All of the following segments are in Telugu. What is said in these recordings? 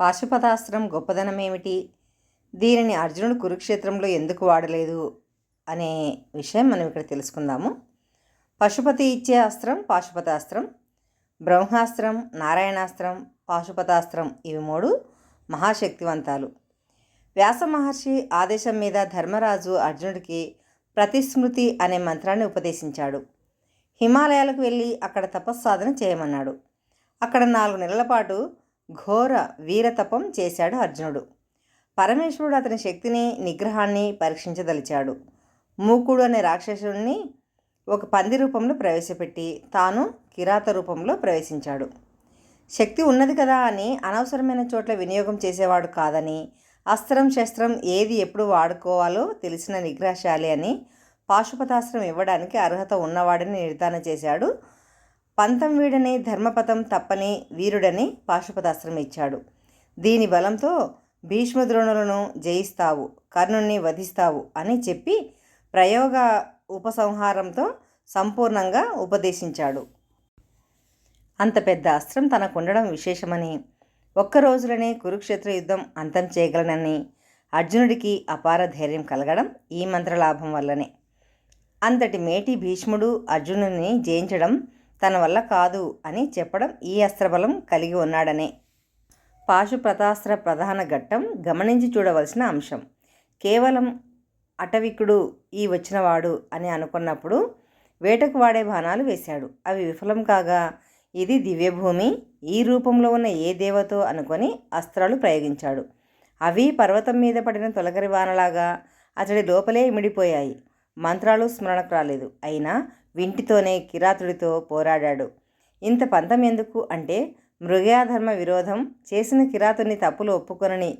పాశుపతాస్త్రం గొప్పదనం ఏమిటి దీనిని అర్జునుడు కురుక్షేత్రంలో ఎందుకు వాడలేదు? అనే విషయం మనం ఇక్కడ తెలుసుకుందాము. పశుపతి ఇచ్చే అస్త్రం పాశుపతాస్త్రం బ్రహ్మాస్త్రం నారాయణాస్త్రం పాశుపతాస్త్రం ఇవి మూడు మహాశక్తివంతాలు. వ్యాస మహర్షి ఆదేశం మీద ధర్మరాజు అర్జునుడికి ప్రతిస్మృతి అనే మంత్రాన్ని ఉపదేశించాడు. హిమాలయాలకు వెళ్ళి అక్కడ తపస్సాధన చేయమన్నాడు. అక్కడ నాలుగు నెలల పాటు ఘోర వీరతపం చేశాడు అర్జునుడు. పరమేశ్వరుడు అతని శక్తిని నిగ్రహాన్ని పరీక్షించదలిచాడు. మూకుడు అనే రాక్షసుడిని ఒక పంది రూపంలో ప్రవేశపెట్టి తాను కిరాత రూపంలో ప్రవేశించాడు. శక్తి ఉన్నది కదా అని అనవసరమైన చోట్ల వినియోగం చేసేవాడు కాదని అస్త్రం శస్త్రం ఏది ఎప్పుడు వాడుకోవాలో తెలిసిన నిగ్రహశాలి అని పాశుపతాస్త్రం ఇవ్వడానికి అర్హత ఉన్నవాడని నిర్ధారణ చేశాడు పంతం వీడని ధర్మపథం తప్పని వీరుడని పాశుపతాస్త్రం ఇచ్చాడు. దీని బలంతో భీష్మద్రోణులను జయిస్తావు కర్ణుణ్ణి వధిస్తావు అని చెప్పి ప్రయోగ ఉపసంహారంతో సంపూర్ణంగా ఉపదేశించాడు. అంత పెద్ద అస్త్రం తనకు ఉండడం విశేషమని ఒక్క రోజులోనే కురుక్షేత్ర యుద్ధం అంతం చేయగలనని అర్జునుడికి అపార ధైర్యం కలగడం ఈ మంత్రలాభం వల్లనే. అంతటి మేటి భీష్ముడు అర్జునుడిని జయించడం తన వల్ల కాదు అని చెప్పడం ఈ అస్త్రబలం కలిగి ఉన్నాడనే. పాశుప్రతాస్త్ర ప్రధాన ఘట్టం గమనించి చూడవలసిన అంశం. కేవలం అటవికుడు ఈ వచ్చినవాడు అని అనుకున్నప్పుడు వేటకు వాడే బాణాలు వేశాడు. అవి విఫలం కాగా ఇది దివ్యభూమి ఈ రూపంలో ఉన్న ఏ దేవతో అనుకొని అస్త్రాలు ప్రయోగించాడు. అవి పర్వతం మీద పడిన తొలకరి వానలాగా అతడి లోపలే ఇమిడిపోయాయి. మంత్రాలు స్మరణకు రాలేదు. అయినా వింటితోనే కిరాతుడితో పోరాడాడు. ఇంత పంతం ఎందుకు? అంటే మృగయాధర్మ విరోధం చేసిన కిరాతుని తప్పులు ఒప్పుకొనని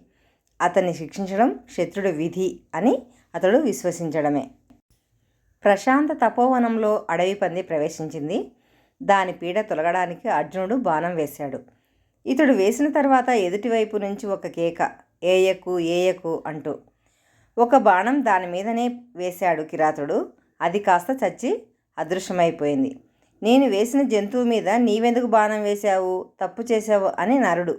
అతన్ని శిక్షించడం శత్రుడి విధి అని అతడు విశ్వసించడమే. ప్రశాంత తపోవనంలో అడవి పంది ప్రవేశించింది. దాని పీడ తొలగడానికి అర్జునుడు బాణం వేశాడు. ఇతడు వేసిన తర్వాత ఎదుటివైపు నుంచి ఒక కేక ఏయకు ఏయకు అంటూ. ఒక బాణం దాని మీదనే వేశాడు కిరాతుడు. అది కాస్త చచ్చి అదృశ్యమైపోయింది. నేను వేసిన జంతువు మీద నీవెందుకు బాణం వేశావు? తప్పు చేశావు అని నరుడు.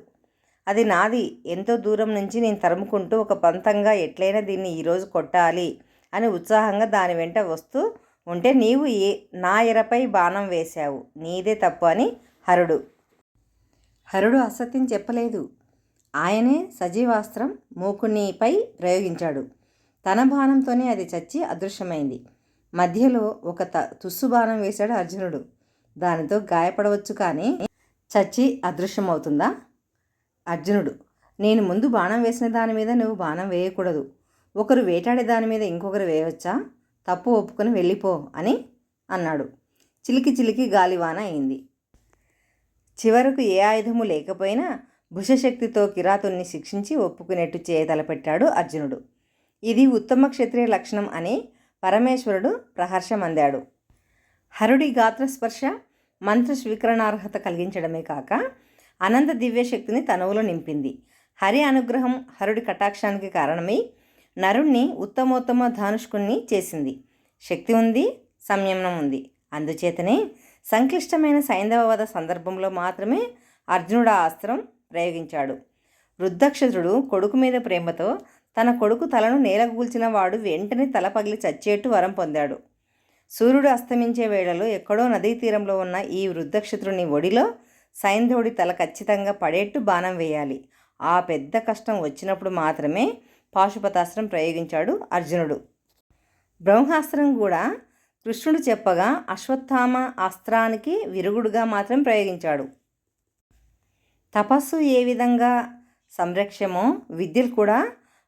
అది నాది. ఎంతో దూరం నుంచి నేను తరుముకుంటూ ఒక పంతంగా ఎట్లయినా దీన్ని ఈరోజు కొట్టాలి అని ఉత్సాహంగా దాని వెంట వస్తూ ఉంటే నీవు ఏ నా ఎరపై బాణం వేశావు. నీదే తప్పు అని హరుడు. హరుడు అసత్యం చెప్పలేదు. ఆయనే సజీవాస్త్రం మూకునిపై ప్రయోగించాడు. తన బాణంతోనే అది చచ్చి అదృశ్యమైంది. మధ్యలో ఒక త తుస్సు బాణం వేశాడు అర్జునుడు. దానితో గాయపడవచ్చు కానీ చచ్చి అదృశ్యమవుతుందా? అర్జునుడు నేను ముందు బాణం వేసిన దాని మీద నువ్వు బాణం వేయకూడదు. ఒకరు వేటాడే దాని మీద ఇంకొకరు వేయవచ్చా? తప్పు ఒప్పుకొని వెళ్ళిపో అని అన్నాడు. చిలికి చిలికి గాలివాన అయింది. చివరకు ఏ ఆయుధము లేకపోయినా భుషశక్తితో కిరాతుల్ని శిక్షించి ఒప్పుకునేట్టు చేయ తలపెట్టాడు అర్జునుడు. ఇది ఉత్తమ క్షత్రియ లక్షణం అని పరమేశ్వరుడు ప్రహర్షమందాడు. హరుడి గాత్రస్పర్శ మంత్ర స్వీకరణార్హత కలిగించడమే కాక అనంత దివ్యశక్తిని తనువులో నింపింది. హరి అనుగ్రహం హరుడి కటాక్షానికి కారణమై నరుణ్ణి ఉత్తమోత్తమ ధానుష్కుణ్ణి చేసింది. శక్తి ఉంది సంయమనం ఉంది. అందుచేతనే సంక్లిష్టమైన సైంధవవద సందర్భంలో మాత్రమే అర్జునుడు ఆ అస్త్రం ప్రయోగించాడు. వృద్ధక్షతుడు కొడుకు మీద ప్రేమతో తన కొడుకు తలను నేలకూల్చిన వాడు వెంటనే తల పగిలి చచ్చేట్టు వరం పొందాడు. సూర్యుడు అస్తమించే వేళలో ఎక్కడో నదీ తీరంలో ఉన్న ఈ వృద్ధక్షత్రుని ఒడిలో సైంధవుడి తల ఖచ్చితంగా పడేట్టు బాణం వేయాలి. ఆ పెద్ద కష్టం వచ్చినప్పుడు మాత్రమే పాశుపతాస్త్రం ప్రయోగించాడు అర్జునుడు. బ్రహ్మాస్త్రం కూడా కృష్ణుడు చెప్పగా అశ్వత్థామ అస్త్రానికి విరుగుడుగా మాత్రం ప్రయోగించాడు. తపస్సు ఏ విధంగా సంరక్షమో విద్యలు కూడా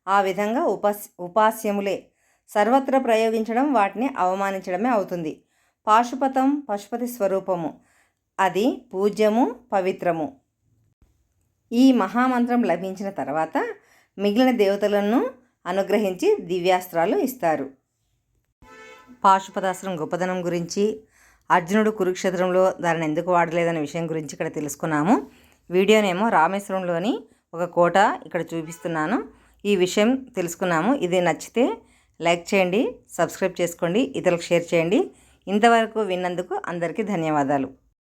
ఆ విధంగా ఉపాస్ ఉపాస్యములే. సర్వత్ర ప్రయోగించడం వాటిని అవమానించడమే అవుతుంది. పాశుపతం పశుపతి స్వరూపము. అది పూజ్యము పవిత్రము. ఈ మహామంత్రం లభించిన తర్వాత మిగిలిన దేవతలను అనుగ్రహించి దివ్యాస్త్రాలు ఇస్తారు. పాశుపతాస్త్రం గొప్పదనం గురించి అర్జునుడు కురుక్షేత్రంలో దానిని ఎందుకు వాడలేదనే విషయం గురించి ఇక్కడ తెలుసుకున్నాము. వీడియోనేమో రామేశ్వరంలోని ఒక కోట ఇక్కడ చూపిస్తున్నాను. ఈ విషయం తెలుసుకున్నాము. ఇది నచ్చితే లైక్ చేయండి సబ్స్క్రైబ్ చేసుకోండి ఇతరులకు షేర్ చేయండి. ఇంతవరకు విన్నందుకు అందరికీ ధన్యవాదాలు.